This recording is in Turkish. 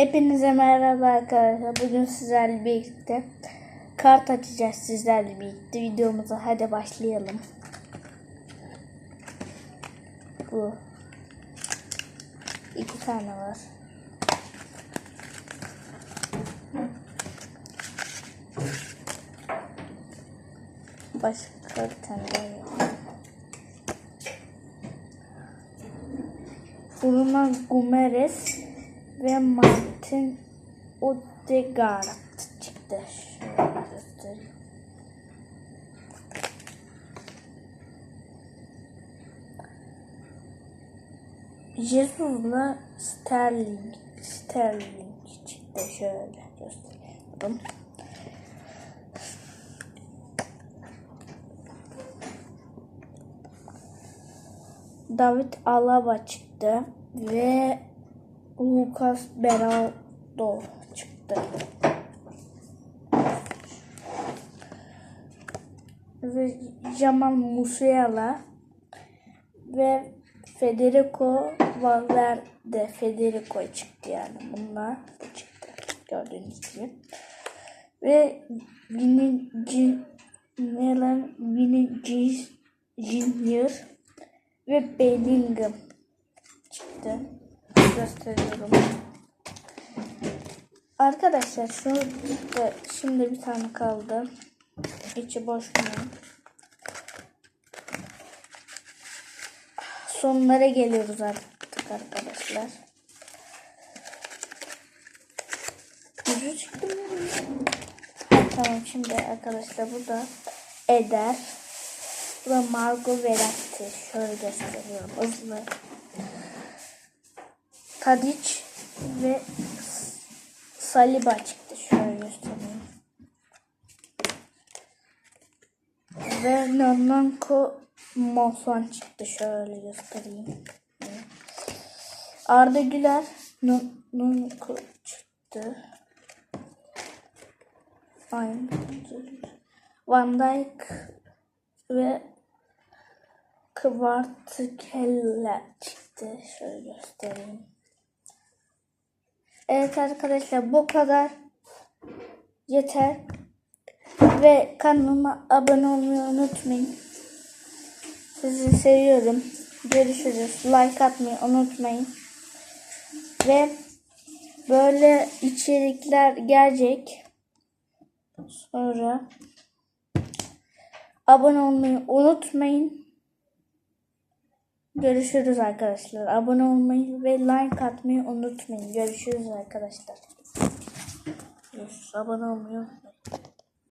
Hepinize merhaba arkadaşlar. Bugün sizlerle birlikte kart açacağız sizlerle birlikte. Videomuza hadi başlayalım. Bu. iki tane var. Başka bir tane daha yok. Bruno Gumeres ve Martin Odegaard çıktı. Şöyle göstereyim. Jesus'la Sterling Sterling çıktı. Şöyle göstereyim. David Alaba çıktı ve Lucas Beraldo çıktı. Ve Jamal Musiala ve Federico Valverde Federico çıktı yani bunlar da çıktı gördüğünüz gibi. Ve Vinicius Milan Vinicius Junior ve Bellingham çıktı. Gösteriyorum. Arkadaşlar şu da şimdi bir tane kaldı. İçi boş mu? Sonlara geliyoruz artık arkadaşlar. Yüzü çıktı mı? Tamam şimdi arkadaşlar bu da Eder. Bu da Margot Verratti. Şöyle gösteriyorum hızlı. Tadic ve Saliba çıktı. Şöyle göstereyim. Ve Nananko Monson çıktı. Şöyle göstereyim. Arda Güler Nananko çıktı. Aynı. Van Dijk ve Kvartkella çıktı. Şöyle göstereyim. Evet arkadaşlar bu kadar yeter. Ve kanalıma abone olmayı unutmayın. Sizi seviyorum. Görüşürüz. Like atmayı unutmayın. Ve böyle içerikler gelecek. Sonra abone olmayı unutmayın. Görüşürüz arkadaşlar. Abone olmayı ve like atmayı unutmayın. Görüşürüz arkadaşlar. Görüşürüz. Abone olmayı unutmayın.